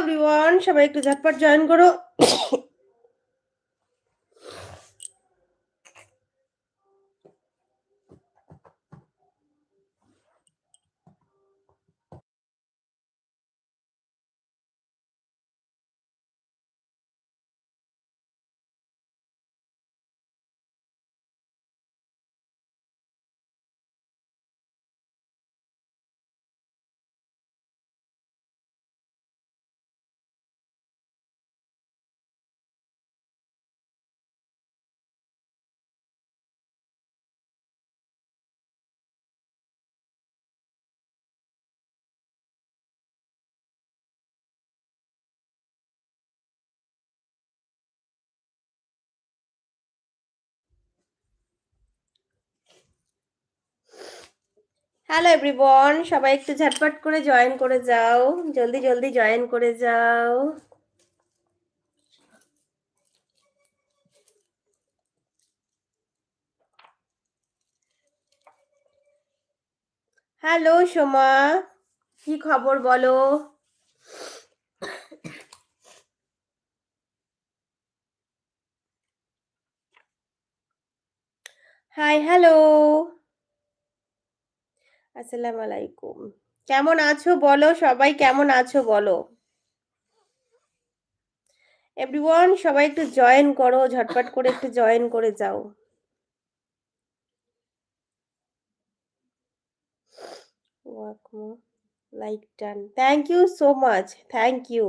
Everyone সবাই একটু ঝটপট জয়েন করো। হ্যালো এভরিওয়ান সবাই একটু ঝটপট করে জয়েন করে যাও। জলদি জলদি জয়েন করে যাও। হ্যালো সোমা। কি খবর বলো? হাই হ্যালো আসসালামু আলাইকুম। কেমন আছো বলো? সবাই কেমন আছো বলো? এভরিওয়ান সবাই একটু জয়েন করো, ঝটপট করে একটু জয়েন করে যাও। Like done thank you so much thank you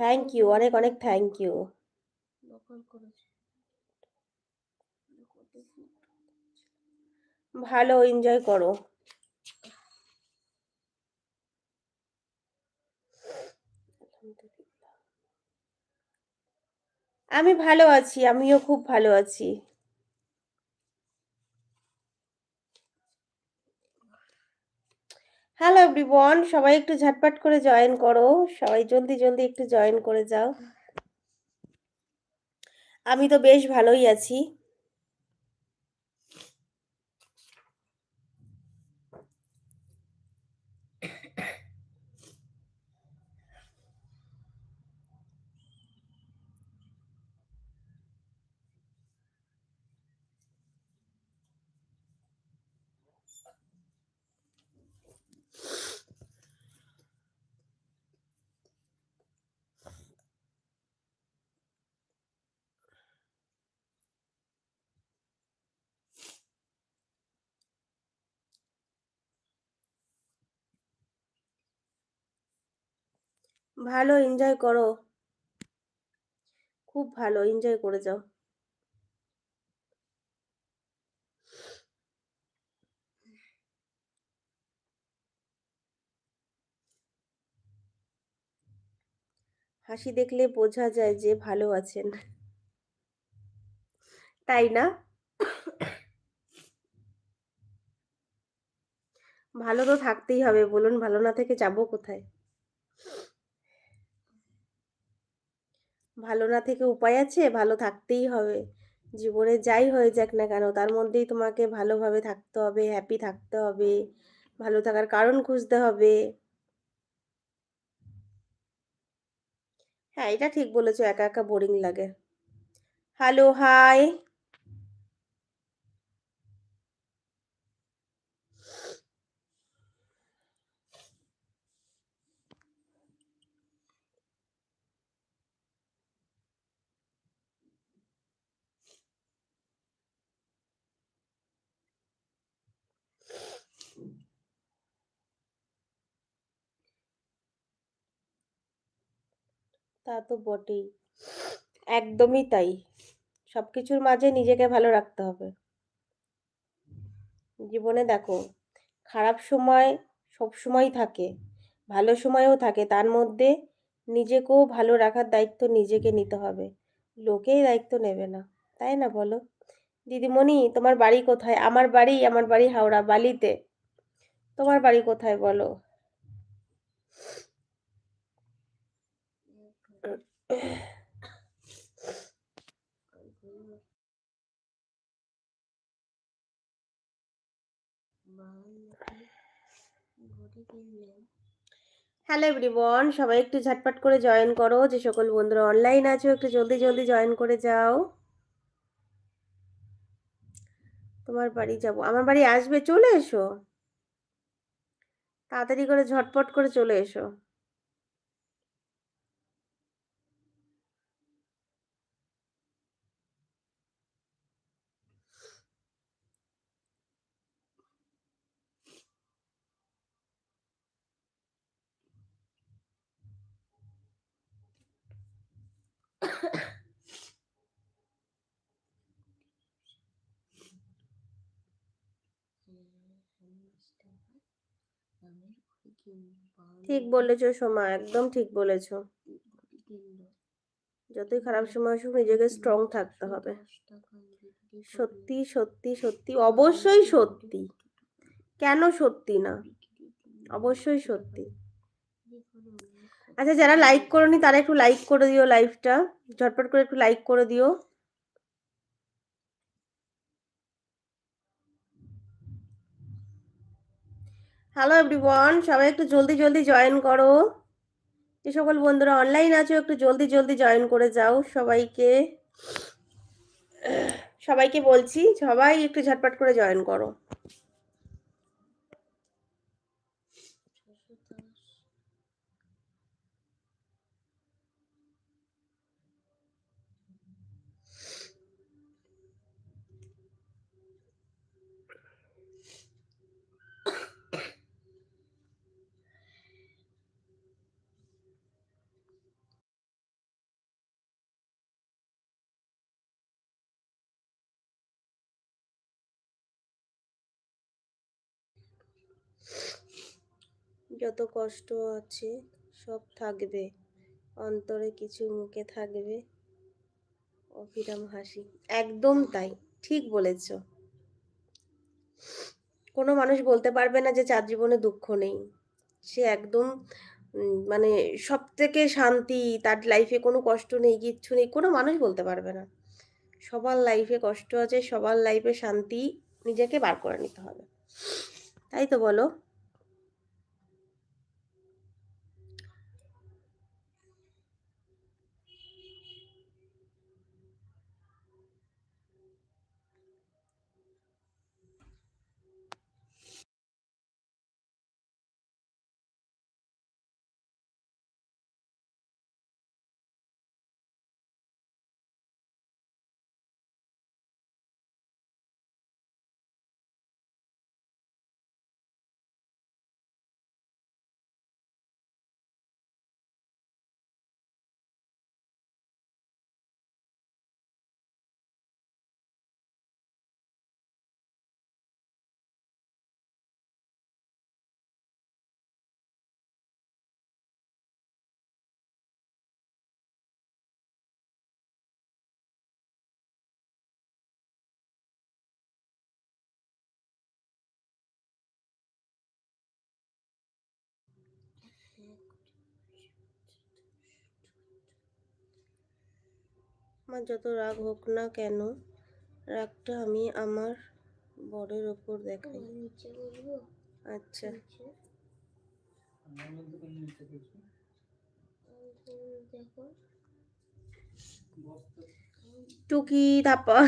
thank you অনেক অনেক থ্যাংক ইউ ভালো এনজয় করো। আমি ভালো আছি আমিও খুব ভালো আছি। হ্যালো এভরিওয়ান সবাই একটু ঝটপট করে জয়েন করো। সবাই জলদি জলদি একটু জয়েন করে যাও। আমি তো বেশ ভালোই আছি। ভালো এনজয় করো। খুব ভালো এনজয় করে যাও। হাসি দেখলে বোঝা যায় যে ভালো আছেন। তাই না? ভালো তো থাকতেই হবে, বলুন ভালো না থেকে যাব কোথায়? ভালো না থেকে উপায় আছে, ভালো থাকতেই হবে। জীবনে যাই হয়ে যাক না কেন, তার মধ্যেই তোমাকে ভালোভাবে থাকতে হবে হ্যাপি থাকতে হবে, ভালো থাকার কারণ খুঁজতে হবে। হ্যাঁ এটা ঠিক বলেছ, একা একা বোরিং লাগে। হ্যালো হাই তা তো বটেই। একদমই তাই। সব কিছুর মাঝে নিজেকে ভালো রাখতে হবে। জীবনে দেখো, খারাপ সময় সব সময় থাকে, ভালো সময়ও থাকে। তার মধ্যে নিজেকেও ভালো রাখার দায়িত্ব নিজেকে নিতে হবে। লোকেই দায়িত্ব নেবে না, তাই না বলো? দিদিমণি, তোমার বাড়ি কোথায়? আমার বাড়ি আমার বাড়ি হাওড়া, বালিতে। তোমার বাড়ি কোথায় বলো? হ্যালো এভরিওয়ান সবাই একটু ঝটপট করে জয়েন করো, যে সকল বন্ধুরা অনলাইন আছো, একটু জলদি জলদি জয়েন করে যাও। তোমার বাড়ি যাব, আমার বাড়ি আসবে, চলে এসো। তাড়াতাড়ি করে ঝটপট করে চলে এসো। ঠিক বলেছ সোমা, একদম ঠিক বলেছ। যতই খারাপ সময় আসুক, নিজেকে স্ট্রং থাকতে হবে। সত্যি সত্যি সত্যি, অবশ্যই সত্যি। কেন সত্যি না? অবশ্যই সত্যি। আচ্ছা যারা লাইক করনি, তারা একটু লাইক করে দিও লাইভটা ঝটপট করে একটু লাইক করে দিও। হ্যালো এভরিওয়ান সবাই একটু জলদি জলদি জয়েন করো। যে সকল বন্ধুরা অনলাইন আছো, একটু জলদি জলদি জয়েন করে যাও সবাইকে। সবাইকে বলছি, সবাই একটু ঝটপট করে জয়েন করো। যত কষ্ট আছে, সব থাকবে। অন্তরে কিছু মুখে থাকবে। অবিরাম হাসি। একদম তাই। ঠিক বলেছ। কোনো মানুষ বলতে পারবে না যে চার জীবনে দুঃখ নেই। সে একদম মানে সব থেকে শান্তি, তার লাইফে কোনো কষ্ট নেই, কিচ্ছু নেই, কোনো মানুষ বলতে পারবে না। সবার লাইফে কষ্ট আছে, সবার লাইফে শান্তি নিজেকে বার করে নিতে হবে। তাই তো বলো? আমার যত রাগ হোক না কেন, রাগটা আমি আমার বরের ওপর দেখাই। আচ্ছা। টুকি থাপা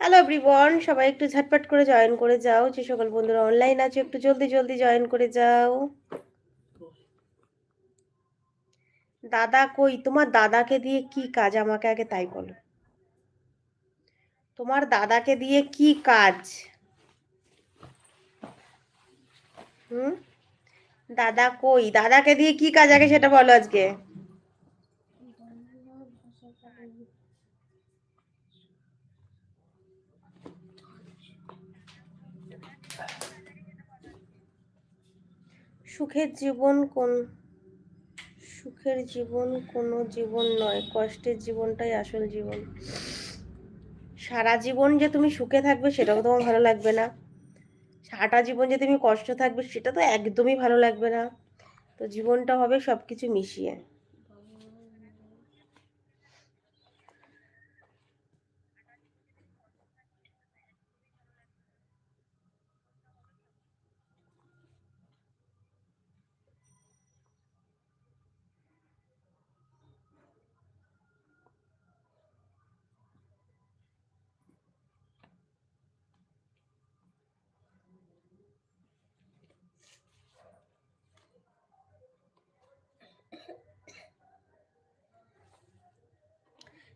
হ্যালো এভরিওয়ান সবাই একটু ঝটপট করে জয়েন করে যাও। যে সকল বন্ধুরা অনলাইন আছে, একটু জলদি জলদি জয়েন করে যাও। দাদা কই? তোমার দাদাকে দিয়ে কি কাজ? আমাকে আগে তাই বলো। তোমার দাদাকে দিয়ে কি কাজ? হুম? দাদা কই? দাদাকে দিয়ে কি কাজ? আগে সেটা বলো আজকে। সুখের জীবন কোন, সুখের জীবন কোনো জীবন নয়, কষ্টের জীবনটাই আসল জীবন। সারা জীবন যে তুমি সুখে থাকবে সেটাও তোমার ভালো লাগবে না। সারাটা জীবন যে তুমি কষ্ট থাকবে সেটা তো একদমই ভালো লাগবে না। তো জীবনটা হবে সব কিছু মিশিয়ে।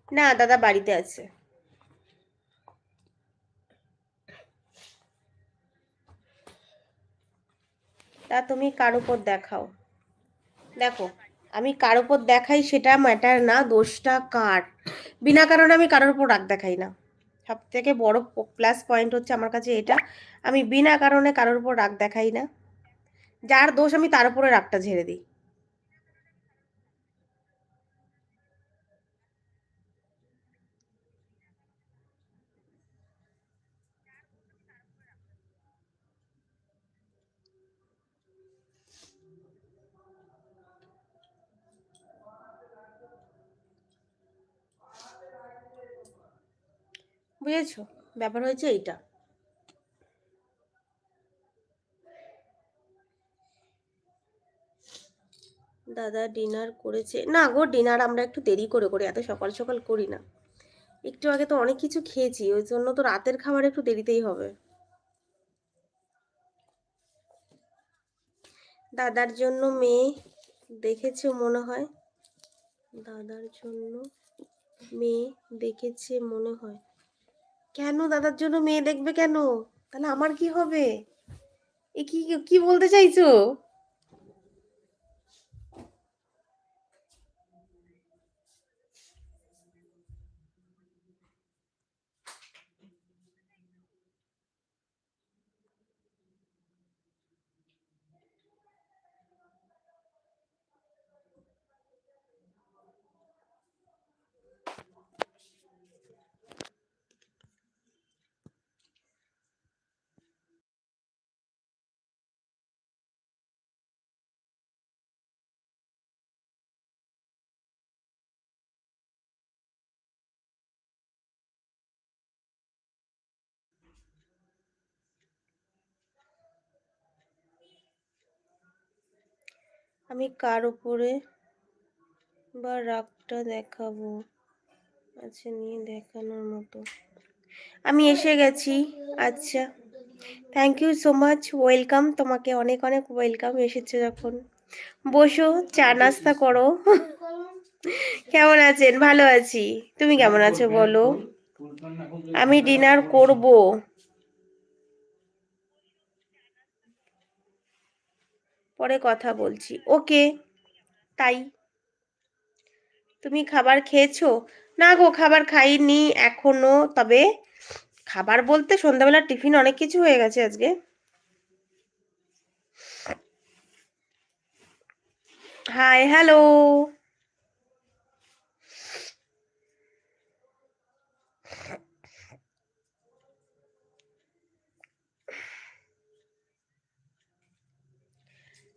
না, দাদা বাড়িতে আছে। তা তুমি কার উপর দেখাও? দেখো, আমি কার উপর দেখাই সেটা ম্যাটার না, দোষটা কার? বিনা কারণে আমি কারোর উপর রাগ দেখাই না। সব থেকে বড় প্লাস পয়েন্ট হচ্ছে আমার কাছে এটা, আমি বিনা কারণে কারোর উপর রাগ দেখাই না। যার দোষ আমি তার উপরে রাগটা ঝেড়ে দিই। বুঝেছ? ব্যাপার হয়েছে এইটা। দাদা ডিনার করেছে। না গো, ডিনার আমরা একটু দেরি করে করি, এত সকাল সকাল করি না। একটু আগে তো অনেক কিছু খেয়েছি, ওই জন্য তো রাতের খাবার একটু দেরিতেই হবে। দাদার জন্য মেয়ে দেখেছে মনে হয়। দাদার জন্য মেয়ে দেখেছে মনে হয়। কেন দাদার জন্য মেয়ে দেখবে কেন? তাহলে আমার কি হবে? এ কি কি বলতে চাইছো? আমি কার উপরে বা রাগটা দেখাবো? আচ্ছা নিয়ে দেখানোর মতো। আমি এসে গেছি। আচ্ছা। Thank you so much welcome তোমাকে অনেক অনেক ওয়েলকাম এসেছে যখন। বসো, চা নাস্তা করো। কেমন আছেন? ভালো আছি। তুমি কেমন আছো বলো? আমি ডিনার করব। পরে কথা বলছি। ওকে। তাই। তুমি খাবার খেয়েছো? না গো, খাবার খাইনি এখনও। তবে খাবার বলতে সন্ধ্যাবেলা টিফিন অনেক কিছু হয়ে গেছে আজকে। High, hello.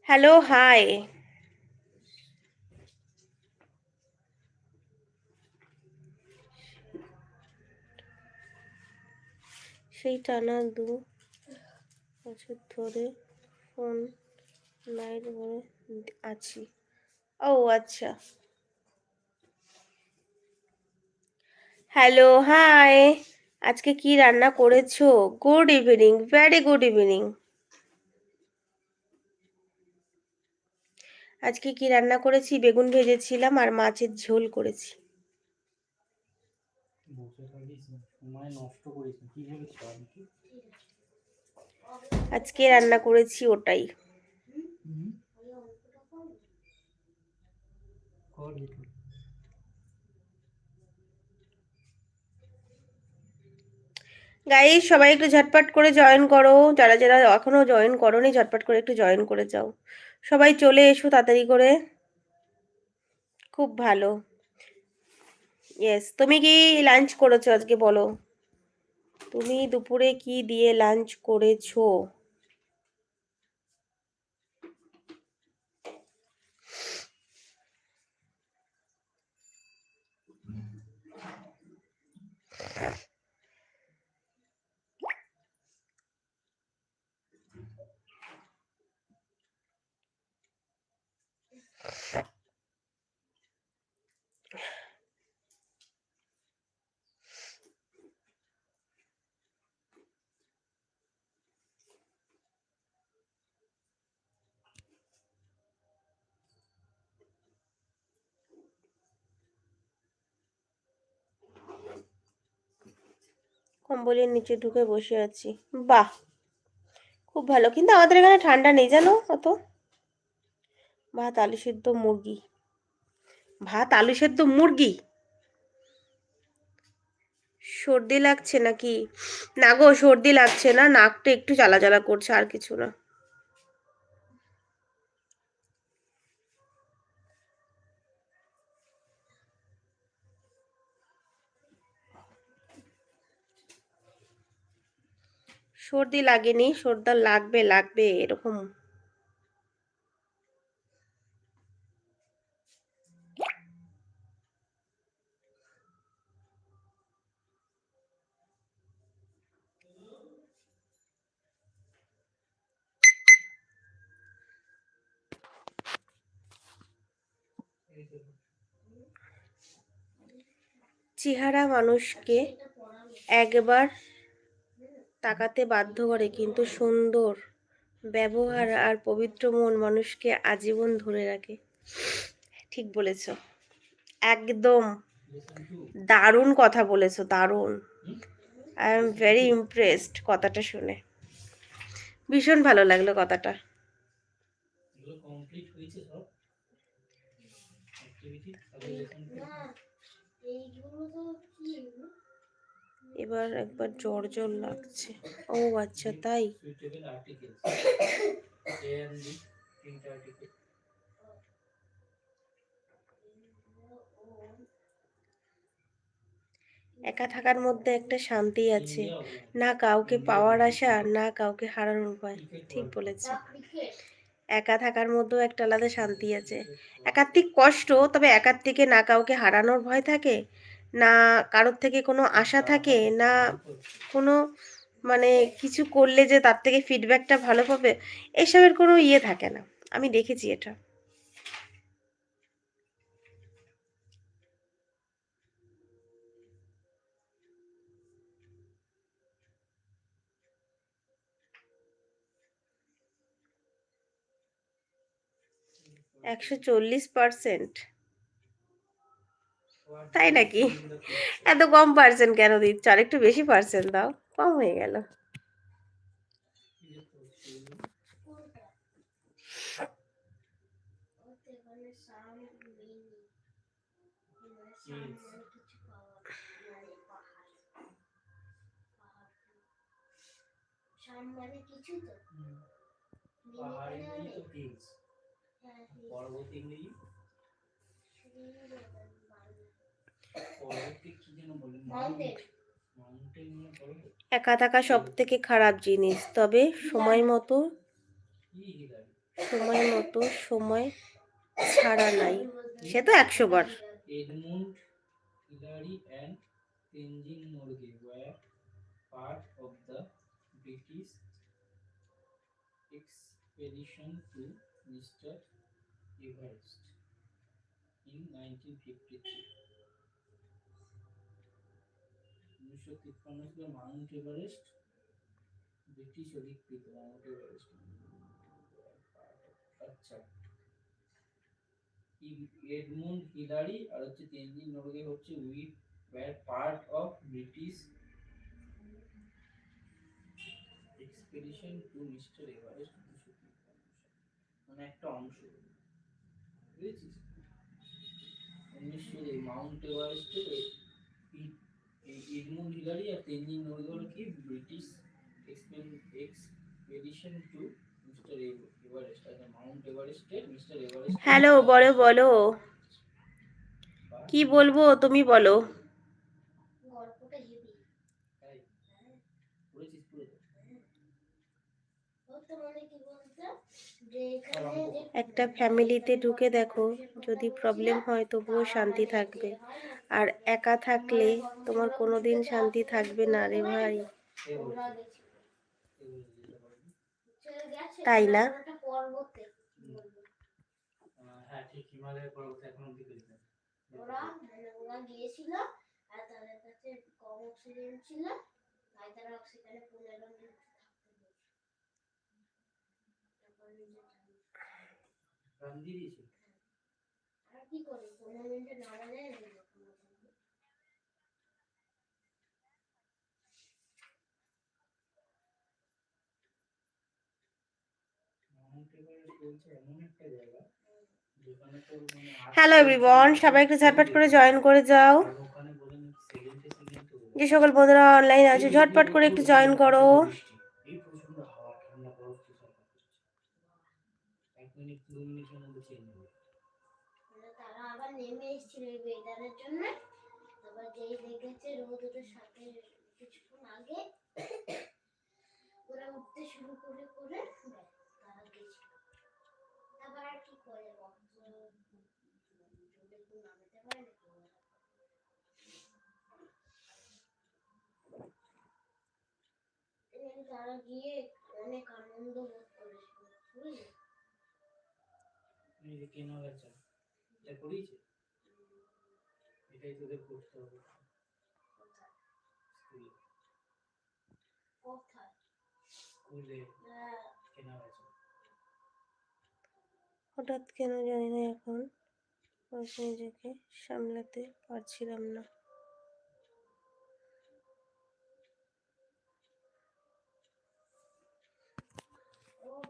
হ্যালো হাই সেই টানা দু বছর ধরে ফোন নাইট করে আছি। ও আচ্ছা। হ্যালো হাই আজকে কি রান্না করেছ? Good evening very good evening আজকে কি রান্না করেছি? বেগুন ভেজেছিলাম আর মাছের ঝোল করেছি। আজকে রান্না করেছি ওটাই। গাইস সবাই একটু ঝটপট করে জয়েন করো। যারা যারা এখনও জয়েন করো নি ঝটপট করে একটু জয়েন করে যাও। সবাই চলে এসো তাড়াতাড়ি করে। খুব ভালো। ইয়েস তুমি কি লাঞ্চ করেছ আজকে বলো? তুমি দুপুরে কি দিয়ে লাঞ্চ করেছ? কম্বলের নিচে ঢুকে বসে আছি। বাহ! খুব ভালো। কিন্তু আমাদের এখানে ঠান্ডা নেই, জানো অত? ভাত, আলু সেদ্ধ, মুরগি। ভাত, আলু সেদ্ধ, মুরগি? সর্দি লাগছে নাকি? না গো, সর্দি লাগছে না। নাকটা একটু জ্বালা জ্বালা করছে, আর কিছু না। সর্দি লাগেনি সর্দা লাগবে লাগবে এরকম। চেহারা মানুষকে একবার তাকাতে বাধ্য করে, কিন্তু সুন্দর ব্যবহার আর পবিত্র মন মানুষকে আজীবন ধরে রাখে। ঠিক বলেছ। একদম দারুণ কথা বলেছ, দারুণ। আই এম ভেরি ইমপ্রেসড কথাটা শুনে। ভীষণ ভালো লাগল কথাটা। এগুলো কমপ্লিট হয়েছে সব অ্যাক্টিভিটি তাহলে লেসন এবার একবার জ্বর জ্বর লাগছে। ও আচ্ছা তাই? একা থাকার মধ্যে একটা শান্তি আছে। না কাউকে পাওয়ার আশা, না কাউকে হারানোর ভয়। ঠিক বলেছে। একা থাকার মধ্যেও একটা আলাদা শান্তি আছে। একাত্মিক কষ্ট, তবে একাত্মিকে না কাউকে হারানোর ভয় থাকে? না কারোর থেকে কোনো আশা থাকে, না কোনো মানে কিছু করলে যে তার থেকে ফিডব্যাকটা ভালো পাবে, এসবের কোনো ইয়ে থাকে না। আমি দেখেছি এটা। একশো চল্লিশ পার্সেন্ট তাই নাকি? এত কম পার্সেন্ট কেন দিচ্ছ? আর একটু বেশি পার্সেন্ট দাও, কম হয়ে গেল। কিছু তো পাহাড় ইংরেজি? একা থাকা সব থেকে খারাপ জিনিস। তবে সময় মতো সময় মতো সময় ছাড়া নাই। সে তো একশো বার। উনিশশো তিপ্পান্ন সালে মাউন্ট এভারেস্ট, ব্রিটিশ অধিকৃত মাউন্ট এভারেস্ট। আচ্ছা। এডমুন্ড হিলারি আর হচ্ছে তেনজিং নরগে হচ্ছে we were part of British expedition to mister Everest উনিশশো তিপ্পান্ন। মানে একটা অংশ। বুঝেছিস? উনিশশো এই মাউন্ট এভারেস্টের Edmund Hillary R British expedition to mister Everest R mount এভারেস্টের মিস্টার এভারেস্ট হ্যালো বলো বলো। কি বলব তুমি বলো। গল্পটা একটা ফ্যামিলিতে ঢুকে দেখো, যদি প্রবলেম হয় তবুও শান্তি থাকবে আর একা থাকলে তোমার কোনোদিন শান্তি থাকবে না রে ভাই তাই না? মানে তাদের কাছে কম অক্সিজেন ছিল, তাই তারা অক্সিজেনে হ্যালো এভরিওয়ান সবাই একটু ঝটপট করে জয়েন করে যাও। যে সকল বন্ধুরা অনলাইন আছে ঝটপট করে একটু জয়েন করো। হবে তারা আবার নেমে এসেছিল জন্য যেই দেখেছে সাথে কিছুক্ষণ আগে ওরা উঠতে শুরু করে করে তারা গেছিল তারা গিয়ে অনেক আনন্দ বোধ করেছিল, বুঝলি? যে কেন এটা করিয়েছে এটাই তোদের করতে হবে। স্কুলে। স্কুলে কেন গেছে হঠাৎ কেন জানি না এখন। নিজেকে সামলাতে পারছিলাম না।